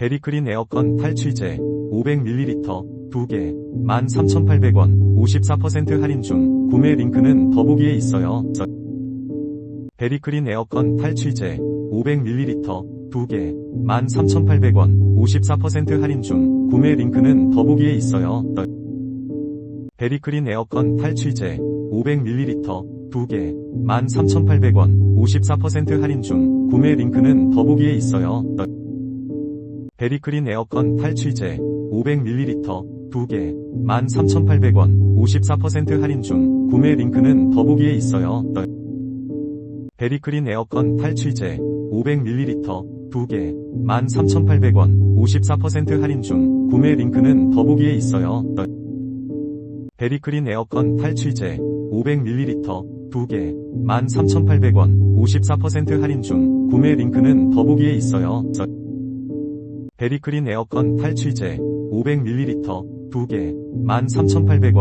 베리크린 에어컨 탈취제 500ml 2개 13,800원 54% 할인 중 구매 링크는 더보기에 있어요. 베리크린 에어컨 탈취제 500ml 2개 13,800원 54% 할인 중 구매 링크는 더보기에 있어요. 베리크린 에어컨 탈취제 500ml 2개 13,800원 54% 할인 중 구매 링크는 더보기에 있어요. 베리크린 에어컨 탈취제 500ml 2개 13,800원 54% 할인 중 구매 링크는 더보기에 있어요. 베리크린 에어컨 탈취제 500ml 2개 13,800원 54% 할인 중 구매 링크는 더보기에 있어요. 베리크린 에어컨 탈취제 500ml 2개 13,800원 54% 할인 중 구매 링크는 더보기에 있어요. 베리크린 에어컨 탈취제 500ml 2개 13,800원